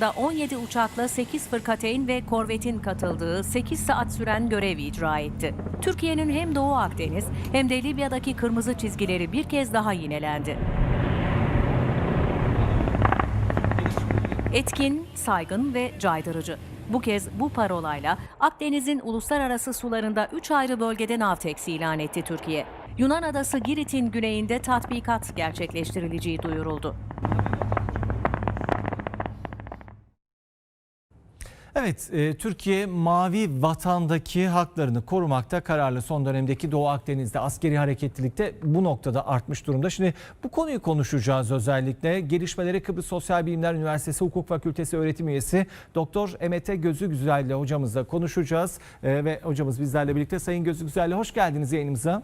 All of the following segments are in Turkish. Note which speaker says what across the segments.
Speaker 1: da 17 uçakla 8 fırkateyn ve korvetin katıldığı 8 saat süren görev icra etti. Türkiye'nin hem Doğu Akdeniz hem de Libya'daki kırmızı çizgileri bir kez daha yinelendi. Etkin, saygın ve caydırıcı. Bu kez bu parolayla Akdeniz'in uluslararası sularında 3 ayrı bölgede Navtex ilan etti Türkiye. Yunan adası Girit'in güneyinde tatbikat gerçekleştirileceği duyuruldu.
Speaker 2: Evet, e, Türkiye mavi vatandaki haklarını korumakta kararlı. Son dönemdeki Doğu Akdeniz'de askeri hareketlilikte bu noktada artmış durumda. Şimdi bu konuyu konuşacağız özellikle. Gelişmeleri Kıbrıs Sosyal Bilimler Üniversitesi Hukuk Fakültesi öğretim üyesi Doktor Emete Gözü Güzel ile hocamızla konuşacağız. E, ve hocamız bizlerle birlikte. Sayın Gözü Güzel ile hoş geldiniz yayınımıza.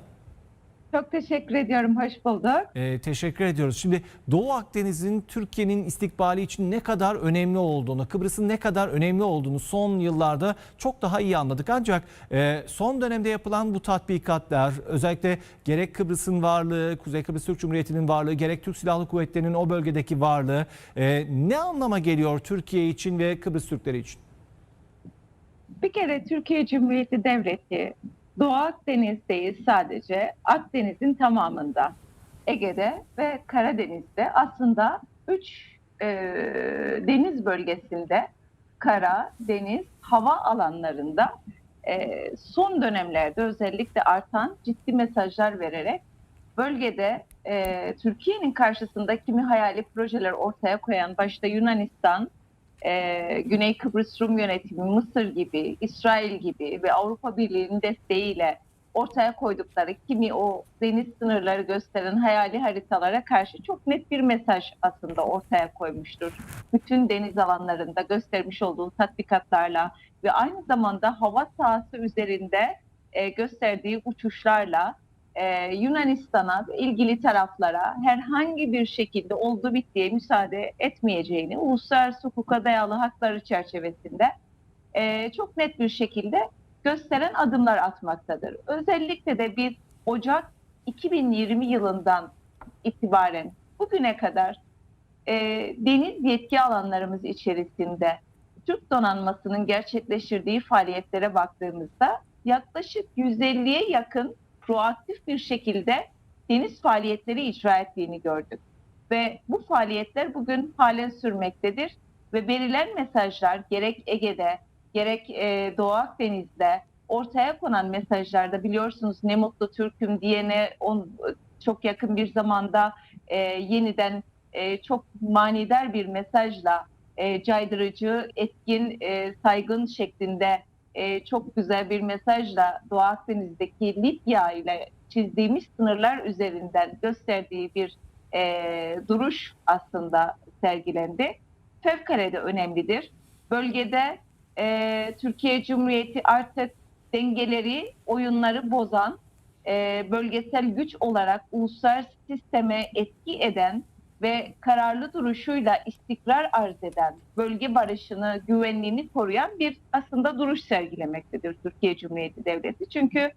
Speaker 3: Çok teşekkür ediyorum. Hoş bulduk.
Speaker 2: Ee, teşekkür ediyoruz. Şimdi Doğu Akdeniz'in Türkiye'nin istikbali için ne kadar önemli olduğunu, Kıbrıs'ın ne kadar önemli olduğunu son yıllarda çok daha iyi anladık. Ancak e, son dönemde yapılan bu tatbikatlar, özellikle gerek Kıbrıs'ın varlığı, Kuzey Kıbrıs Türk Cumhuriyeti'nin varlığı, gerek Türk Silahlı Kuvvetleri'nin o bölgedeki varlığı e, ne anlama geliyor Türkiye için ve Kıbrıs Türkleri için?
Speaker 3: Bir kere Türkiye Cumhuriyeti Devleti Doğu Akdeniz değil sadece. Akdeniz'in tamamında, Ege'de ve Karadeniz'de. Aslında üç e, deniz bölgesinde, kara, deniz, hava alanlarında e, son dönemlerde özellikle artan ciddi mesajlar vererek bölgede e, Türkiye'nin karşısında kimi hayali projeler ortaya koyan başta Yunanistan, e, Güney Kıbrıs Rum yönetimi, Mısır gibi, İsrail gibi ve Avrupa Birliği'nin desteğiyle ortaya koydukları kimi o deniz sınırları gösteren hayali haritalara karşı çok net bir mesaj aslında ortaya koymuştur. Bütün deniz alanlarında göstermiş olduğu tatbikatlarla ve aynı zamanda hava sahası üzerinde e, gösterdiği uçuşlarla e, Yunanistan'a ilgili taraflara herhangi bir şekilde oldu bittiye müsaade etmeyeceğini uluslararası hukuka dayalı hakları çerçevesinde e, çok net bir şekilde gösteren adımlar atmaktadır. Özellikle de bir Ocak 2020 yılından itibaren bugüne kadar e, deniz yetki alanlarımız içerisinde Türk donanmasının gerçekleştirdiği faaliyetlere baktığımızda yaklaşık 150'ye yakın proaktif bir şekilde deniz faaliyetleri icra ettiğini gördük. Ve bu faaliyetler bugün halen sürmektedir ve verilen mesajlar gerek Ege'de gerek e, Doğu Akdeniz'de ortaya konan mesajlarda biliyorsunuz ne mutlu Türk'üm diyene on, çok yakın bir zamanda e, yeniden e, çok manidar bir mesajla e, caydırıcı, etkin, e, saygın şeklinde e, çok güzel bir mesajla Doğu Akdeniz'deki Libya ile çizdiğimiz sınırlar üzerinden gösterdiği bir e, duruş aslında sergilendi. Fevkalade önemlidir. Bölgede e, Türkiye Cumhuriyeti artık dengeleri, oyunları bozan, e, bölgesel güç olarak uluslararası sisteme etki eden ve kararlı duruşuyla istikrar arz eden, bölge barışını, güvenliğini koruyan bir aslında duruş sergilemektedir Türkiye Cumhuriyeti Devleti. Çünkü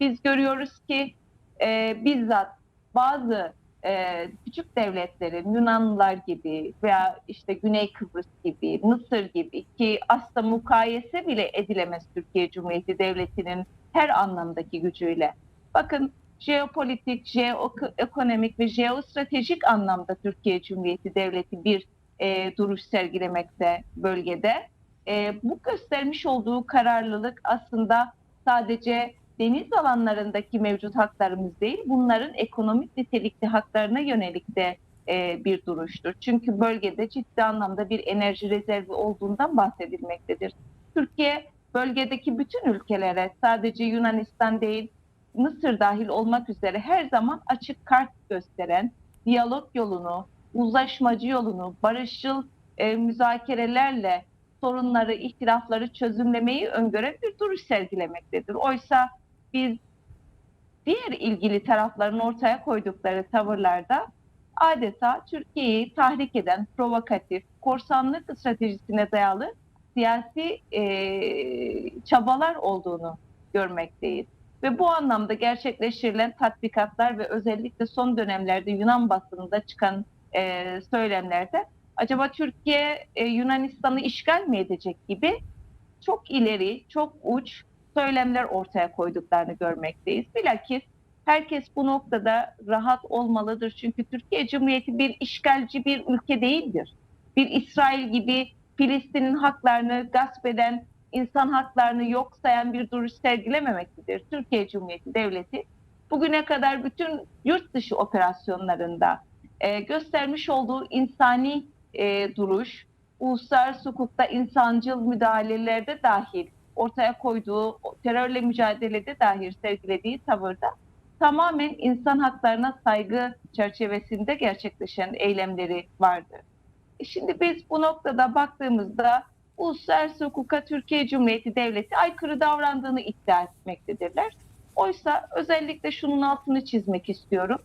Speaker 3: biz görüyoruz ki e, bizzat bazı e, küçük devletlerin Yunanlılar gibi veya işte Güney Kıbrıs gibi, Mısır gibi ki aslında mukayese bile edilemez Türkiye Cumhuriyeti Devleti'nin her anlamdaki gücüyle. Bakın jeopolitik, jeoekonomik ve jeostratejik anlamda Türkiye Cumhuriyeti Devleti bir e, duruş sergilemekte bölgede. E, bu göstermiş olduğu kararlılık aslında sadece deniz alanlarındaki mevcut haklarımız değil, bunların ekonomik nitelikli haklarına yönelik de e, bir duruştur. Çünkü bölgede ciddi anlamda bir enerji rezervi olduğundan bahsedilmektedir. Türkiye bölgedeki bütün ülkelere sadece Yunanistan değil, Mısır dahil olmak üzere her zaman açık kart gösteren diyalog yolunu, uzlaşmacı yolunu, barışçıl e, müzakerelerle sorunları, ihtilafları çözümlemeyi öngören bir duruş sergilemektedir. Oysa biz diğer ilgili tarafların ortaya koydukları tavırlarda adeta Türkiye'yi tahrik eden provokatif, korsanlık stratejisine dayalı siyasi e, çabalar olduğunu görmekteyiz. Ve bu anlamda gerçekleştirilen tatbikatlar ve özellikle son dönemlerde Yunan basınında çıkan e, söylemlerde acaba Türkiye e, Yunanistan'ı işgal mi edecek gibi çok ileri, çok uç söylemler ortaya koyduklarını görmekteyiz. Bilakis herkes bu noktada rahat olmalıdır. Çünkü Türkiye Cumhuriyeti bir işgalci bir ülke değildir. Bir İsrail gibi Filistin'in haklarını gasp eden, insan haklarını yok sayan bir duruş sergilememektedir. Türkiye Cumhuriyeti Devleti bugüne kadar bütün yurt dışı operasyonlarında e, göstermiş olduğu insani e, duruş, uluslararası hukukta insancıl müdahalelerde dahil ortaya koyduğu terörle mücadelede dahil sergilediği tavırda tamamen insan haklarına saygı çerçevesinde gerçekleşen eylemleri vardır. E Şimdi biz bu noktada baktığımızda uluslararası hukuka Türkiye Cumhuriyeti Devleti aykırı davrandığını iddia etmektedirler. Oysa özellikle şunun altını çizmek istiyorum.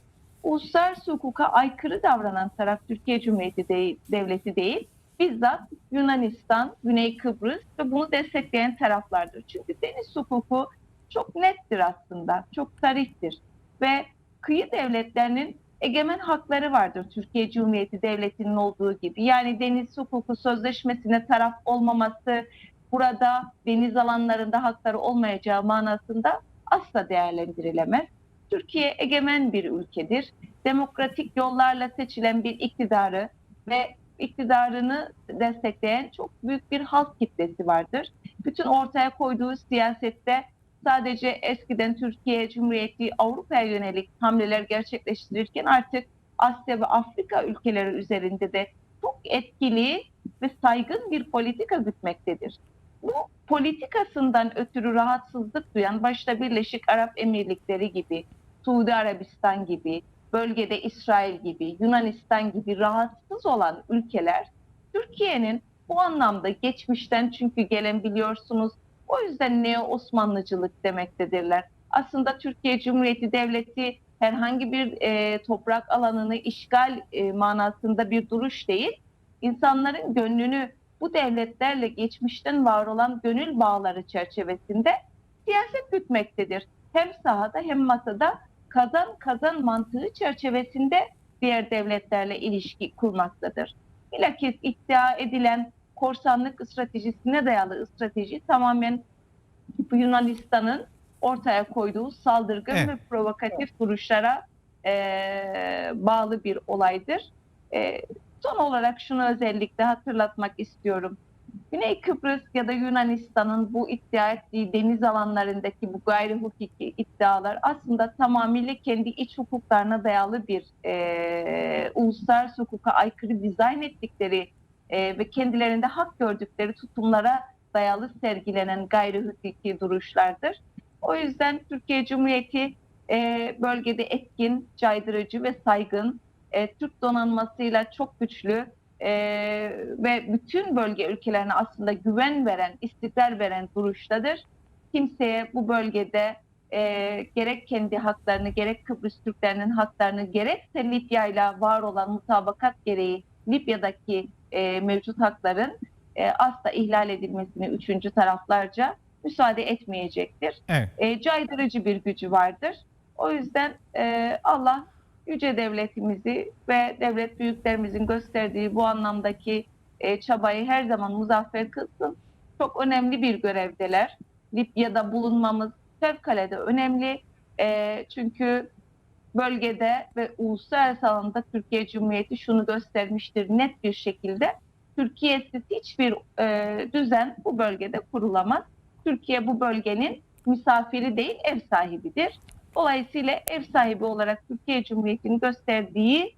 Speaker 3: Uluslararası hukuka aykırı davranan taraf Türkiye Cumhuriyeti Devleti değil, bizzat Yunanistan, Güney Kıbrıs ve bunu destekleyen taraflardır. Çünkü deniz hukuku çok nettir aslında, çok sarihtir ve kıyı devletlerinin egemen hakları vardır Türkiye Cumhuriyeti Devleti'nin olduğu gibi. Yani deniz hukuku sözleşmesine taraf olmaması, burada deniz alanlarında hakları olmayacağı manasında asla değerlendirilemez. Türkiye egemen bir ülkedir. Demokratik yollarla seçilen bir iktidarı ve iktidarını destekleyen çok büyük bir halk kitlesi vardır. Bütün ortaya koyduğu siyasette sadece eskiden Türkiye Cumhuriyeti Avrupa'ya yönelik hamleler gerçekleştirirken artık Asya ve Afrika ülkeleri üzerinde de çok etkili ve saygın bir politika gütmektedir. Bu politikasından ötürü rahatsızlık duyan başta Birleşik Arap Emirlikleri gibi, Suudi Arabistan gibi, bölgede İsrail gibi, Yunanistan gibi rahatsız olan ülkeler Türkiye'nin bu anlamda geçmişten çünkü gelen biliyorsunuz o yüzden Neo Osmanlıcılık demektedirler. Aslında Türkiye Cumhuriyeti Devleti herhangi bir e, toprak alanını işgal e, manasında bir duruş değil. İnsanların gönlünü bu devletlerle geçmişten var olan gönül bağları çerçevesinde siyaset gütmektedir. Hem sahada hem masada kazan kazan mantığı çerçevesinde diğer devletlerle ilişki kurmaktadır. Bilakis iddia edilen korsanlık stratejisine dayalı strateji tamamen Yunanistan'ın ortaya koyduğu saldırgan
Speaker 2: Evet.
Speaker 3: ve provokatif duruşlara eee, bağlı bir olaydır. Eee, son olarak şunu özellikle hatırlatmak istiyorum. Güney Kıbrıs ya da Yunanistan'ın bu iddia ettiği deniz alanlarındaki bu gayri hukuki iddialar aslında tamamıyla kendi iç hukuklarına dayalı bir eee uluslararası hukuka aykırı dizayn ettikleri eee, ve kendilerinde hak gördükleri tutumlara dayalı sergilenen gayri hukuki duruşlardır. O yüzden Türkiye Cumhuriyeti eee, bölgede etkin, caydırıcı ve saygın, eee, Türk donanmasıyla çok güçlü eee, ve bütün bölge ülkelerine aslında güven veren, istikrar veren duruştadır. Kimseye bu bölgede eee, gerek kendi haklarını, gerek Kıbrıs Türklerinin haklarını, gerekse Libya ile var olan mutabakat gereği Libya'daki eee, mevcut hakların eee, asla ihlal edilmesini üçüncü taraflarca müsaade etmeyecektir.
Speaker 2: Evet.
Speaker 3: E, caydırıcı bir gücü vardır. O yüzden e, Allah yüce devletimizi ve devlet büyüklerimizin gösterdiği bu anlamdaki e, çabayı her zaman muzaffer kılsın. Çok önemli bir görevdeler. Libya'da bulunmamız fevkalade önemli. E, çünkü bölgede ve uluslararası alanda Türkiye Cumhuriyeti şunu göstermiştir net bir şekilde. Türkiye'siz hiçbir e, düzen bu bölgede kurulamaz. Türkiye bu bölgenin misafiri değil ev sahibidir. Dolayısıyla ev sahibi olarak Türkiye Cumhuriyeti'nin gösterdiği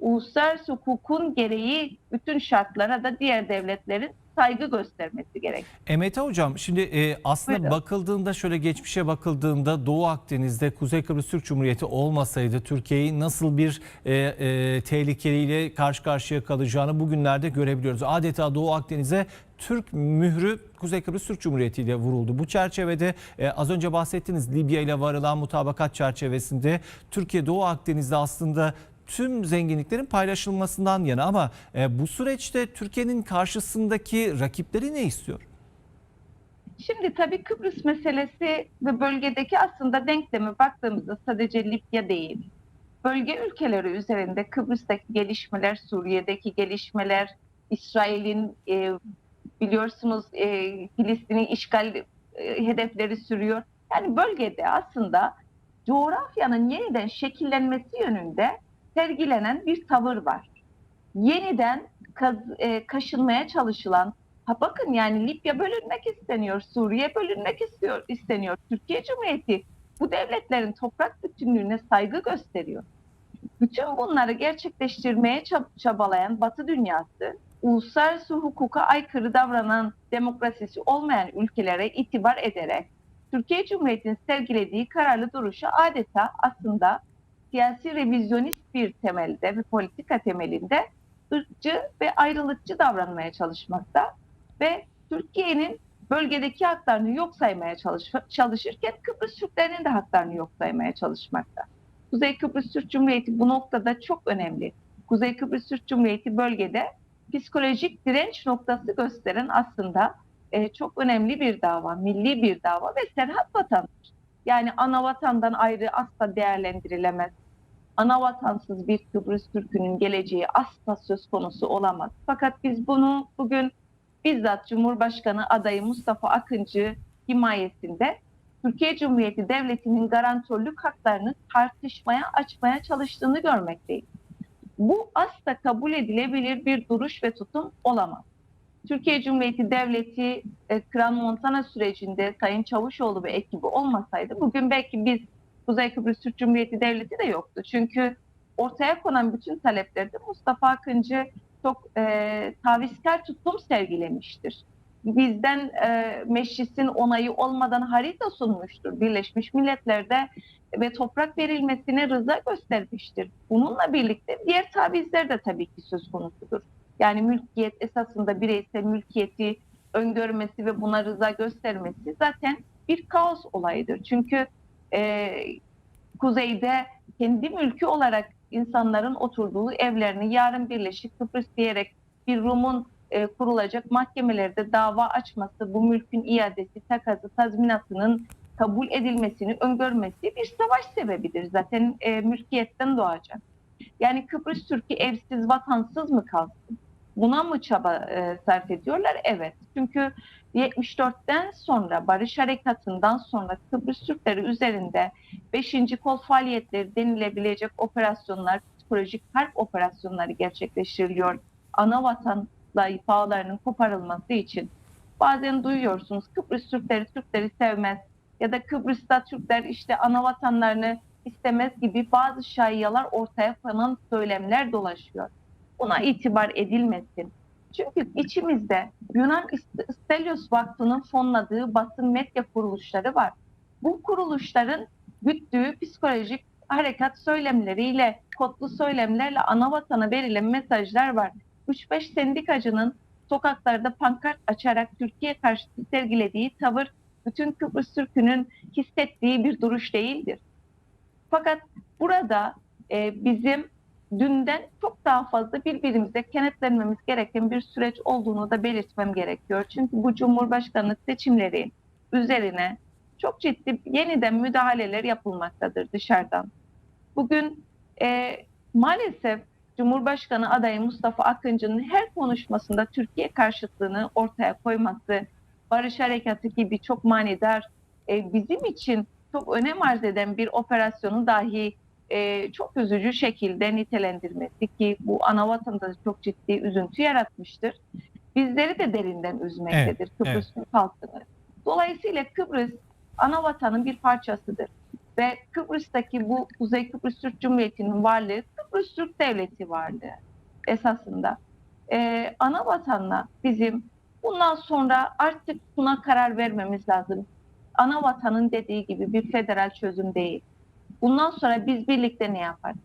Speaker 3: uluslararası hukukun gereği bütün şartlara da diğer devletlerin saygı göstermesi gerek.
Speaker 2: Emete Hocam şimdi e, aslında
Speaker 3: Buyurun.
Speaker 2: bakıldığında şöyle geçmişe bakıldığında Doğu Akdeniz'de Kuzey Kıbrıs Türk Cumhuriyeti olmasaydı Türkiye'yi nasıl bir e, e, tehlikeliyle karşı karşıya kalacağını bugünlerde görebiliyoruz. Adeta Doğu Akdeniz'e Türk mührü Kuzey Kıbrıs Türk Cumhuriyeti ile vuruldu. Bu çerçevede e, az önce bahsettiğiniz Libya ile varılan mutabakat çerçevesinde Türkiye Doğu Akdeniz'de aslında tüm zenginliklerin paylaşılmasından yana ama e, bu süreçte Türkiye'nin karşısındaki rakipleri ne istiyor?
Speaker 3: Şimdi tabii Kıbrıs meselesi ve bölgedeki aslında denkleme baktığımızda sadece Libya değil. bölge ülkeleri üzerinde Kıbrıs'taki gelişmeler, Suriye'deki gelişmeler, İsrail'in e, biliyorsunuz e, Filistin'in işgal e, hedefleri sürüyor. Yani bölgede aslında coğrafyanın yeniden şekillenmesi yönünde sergilenen bir tavır var. Yeniden kaz, e, kaşınmaya çalışılan, ha bakın yani Libya bölünmek isteniyor, Suriye bölünmek istiyor, isteniyor. Türkiye Cumhuriyeti bu devletlerin toprak bütünlüğüne saygı gösteriyor. Bütün bunları gerçekleştirmeye çab- çabalayan Batı dünyası, uluslararası hukuka aykırı davranan demokrasisi olmayan ülkelere itibar ederek Türkiye Cumhuriyeti'nin sergilediği kararlı duruşa adeta aslında siyasi revizyonist bir temelde ve politika temelinde ırkçı ve ayrılıkçı davranmaya çalışmakta ve Türkiye'nin bölgedeki haklarını yok saymaya çalış- çalışırken Kıbrıs Türklerinin de haklarını yok saymaya çalışmakta. Kuzey Kıbrıs Türk Cumhuriyeti bu noktada çok önemli. Kuzey Kıbrıs Türk Cumhuriyeti bölgede psikolojik direnç noktası gösteren aslında e, çok önemli bir dava, milli bir dava ve serhat vatandır. Yani ana vatandan ayrı asla değerlendirilemez. Ana vatansız bir Kıbrıs Türk'ünün geleceği asla söz konusu olamaz. Fakat biz bunu bugün bizzat Cumhurbaşkanı adayı Mustafa Akıncı himayesinde Türkiye Cumhuriyeti Devleti'nin garantörlük haklarını tartışmaya açmaya çalıştığını görmekteyiz. Bu asla kabul edilebilir bir duruş ve tutum olamaz. Türkiye Cumhuriyeti Devleti e, Kran Montana sürecinde Sayın Çavuşoğlu ve ekibi olmasaydı bugün belki biz Kuzey Kıbrıs Türk Cumhuriyeti Devleti de yoktu. Çünkü ortaya konan bütün taleplerde Mustafa Akıncı çok e, tavizkar tutum sergilemiştir. Bizden e, meclisin onayı olmadan harita sunmuştur. Birleşmiş Milletler'de ve toprak verilmesine rıza göstermiştir. Bununla birlikte diğer tavizler de tabii ki söz konusudur. Yani mülkiyet esasında bireysel mülkiyeti öngörmesi ve buna rıza göstermesi zaten bir kaos olayıdır. Çünkü e, kuzeyde kendi mülkü olarak insanların oturduğu evlerini yarın Birleşik Kıbrıs diyerek bir Rum'un e, kurulacak mahkemelerde dava açması, bu mülkün iadesi, takası, tazminatının kabul edilmesini öngörmesi bir savaş sebebidir. Zaten e, mülkiyetten doğacak. Yani Kıbrıs Türk'ü evsiz, vatansız mı kalsın? Buna mı çaba e, sarf ediyorlar? Evet. Çünkü 74'ten sonra Barış Harekatı'ndan sonra Kıbrıs Türkleri üzerinde 5. kol faaliyetleri denilebilecek operasyonlar, psikolojik harp operasyonları gerçekleştiriliyor. Ana vatanla bağlarının koparılması için. Bazen duyuyorsunuz Kıbrıs Türkleri Türkleri sevmez ya da Kıbrıs'ta Türkler işte ana vatanlarını istemez gibi bazı şayiyalar ortaya konan söylemler dolaşıyor. Buna itibar edilmesin. Çünkü içimizde Yunan Stelios Vakfı'nın fonladığı basın medya kuruluşları var. Bu kuruluşların güttüğü psikolojik harekat söylemleriyle, kodlu söylemlerle ana vatana verilen mesajlar var. 3-5 sendikacının sokaklarda pankart açarak Türkiye karşıtı sergilediği tavır bütün Kıbrıs Türk'ünün hissettiği bir duruş değildir. Fakat burada e, bizim dünden çok daha fazla birbirimize kenetlenmemiz gereken bir süreç olduğunu da belirtmem gerekiyor. Çünkü bu Cumhurbaşkanlık seçimleri üzerine çok ciddi yeniden müdahaleler yapılmaktadır dışarıdan. Bugün e, maalesef Cumhurbaşkanı adayı Mustafa Akıncı'nın her konuşmasında Türkiye karşıtlığını ortaya koyması, Barış Harekatı gibi çok manidar, e, bizim için çok önem arz eden bir operasyonu dahi e, çok üzücü şekilde nitelendirmesi ki bu ana vatanda çok ciddi üzüntü yaratmıştır. Bizleri de derinden üzmektedir
Speaker 2: Evet,
Speaker 3: Kıbrıs Türk halkını. Dolayısıyla Kıbrıs ana vatanın bir parçasıdır. Ve Kıbrıs'taki bu Kuzey Kıbrıs Türk Cumhuriyeti'nin varlığı Kıbrıs Türk Devleti varlığı esasında. Ee, ana vatanla bizim bundan sonra artık buna karar vermemiz lazım. Ana vatanın dediği gibi bir federal çözüm değil. Bundan sonra biz birlikte ne yaparız?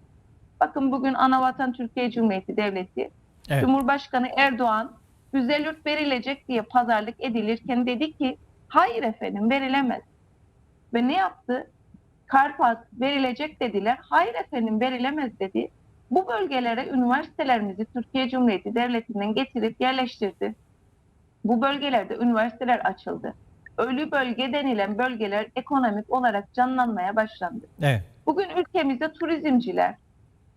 Speaker 3: Bakın bugün ana vatan Türkiye Cumhuriyeti Devleti
Speaker 2: Evet.
Speaker 3: Cumhurbaşkanı Erdoğan güzel yurt verilecek diye pazarlık edilirken dedi ki hayır efendim verilemez. Ve ne yaptı? Karpas verilecek dediler. Hayır efendim verilemez dedi. Bu bölgelere üniversitelerimizi Türkiye Cumhuriyeti Devleti'nden getirip yerleştirdi. Bu bölgelerde üniversiteler açıldı. Ölü bölge denilen bölgeler ekonomik olarak canlanmaya başlandı.
Speaker 2: Evet.
Speaker 3: Bugün ülkemizde turizmciler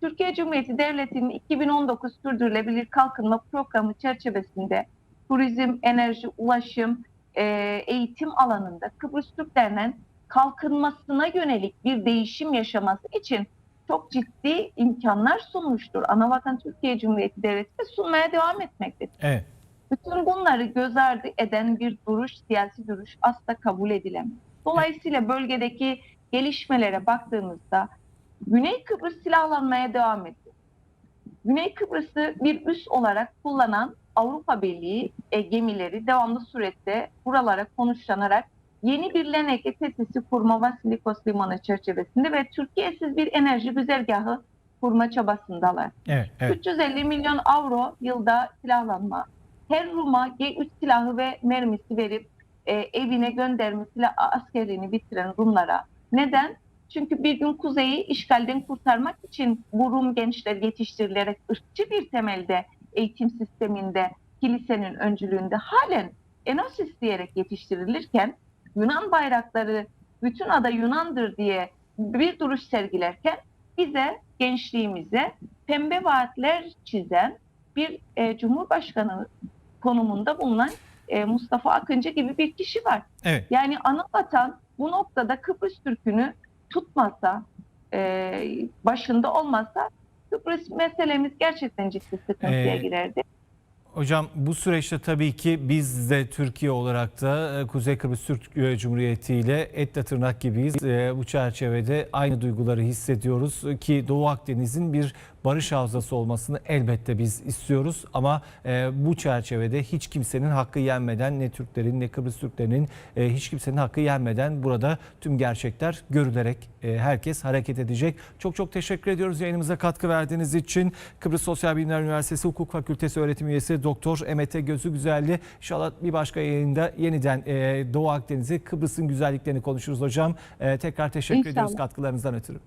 Speaker 3: Türkiye Cumhuriyeti Devleti'nin 2019 Sürdürülebilir Kalkınma Programı çerçevesinde turizm, enerji, ulaşım, e, eğitim alanında Kıbrıs Türklerinin kalkınmasına yönelik bir değişim yaşaması için çok ciddi imkanlar sunmuştur. Anavatan Türkiye Cumhuriyeti Devleti de sunmaya devam etmektedir.
Speaker 2: Evet.
Speaker 3: Bütün bunları göz ardı eden bir duruş, siyasi duruş asla kabul edilemez. Dolayısıyla bölgedeki gelişmelere baktığımızda Güney Kıbrıs silahlanmaya devam ediyor. Güney Kıbrıs'ı bir üs olarak kullanan Avrupa Birliği e, gemileri devamlı surette buralara konuşlanarak yeni bir Leneke tesisi kurma Vasilikos Limanı çerçevesinde ve Türkiye'siz bir enerji güzergahı kurma çabasındalar.
Speaker 2: Evet, evet.
Speaker 3: 350 milyon avro yılda silahlanma. Her Rum'a G3 silahı ve mermisi verip e, evine göndermesiyle askerini bitiren Rumlara. Neden? Çünkü bir gün kuzeyi işgalden kurtarmak için bu Rum gençler yetiştirilerek ırkçı bir temelde eğitim sisteminde kilisenin öncülüğünde halen Enosis diyerek yetiştirilirken Yunan bayrakları bütün ada Yunandır diye bir duruş sergilerken bize gençliğimize pembe vaatler çizen bir e, cumhurbaşkanı konumunda bulunan e, Mustafa Akıncı gibi bir kişi var.
Speaker 2: Evet.
Speaker 3: Yani ana vatan bu noktada Kıbrıs Türk'ünü tutmasa, e, başında olmasa Kıbrıs meselemiz gerçekten ciddi sıkıntıya
Speaker 2: Ee,
Speaker 3: girerdi.
Speaker 2: Hocam bu süreçte tabii ki biz de Türkiye olarak da e, Kuzey Kıbrıs Türk e, Cumhuriyeti ile etle tırnak gibiyiz. E, Bu çerçevede aynı duyguları hissediyoruz ki Doğu Akdeniz'in bir barış havzası olmasını elbette biz istiyoruz. Ama bu çerçevede hiç kimsenin hakkı yenmeden ne Türklerin ne Kıbrıs Türklerinin hiç kimsenin hakkı yenmeden burada tüm gerçekler görülerek herkes hareket edecek. Çok çok teşekkür ediyoruz yayınımıza katkı verdiğiniz için. Kıbrıs Sosyal Bilimler Üniversitesi Hukuk Fakültesi öğretim üyesi Doktor Emete Gözü Güzelli. İnşallah bir başka yayında yeniden e, Doğu Akdeniz'i, Kıbrıs'ın güzelliklerini konuşuruz hocam. E, tekrar teşekkür
Speaker 3: İnşallah.
Speaker 2: ediyoruz katkılarınızdan ötürü.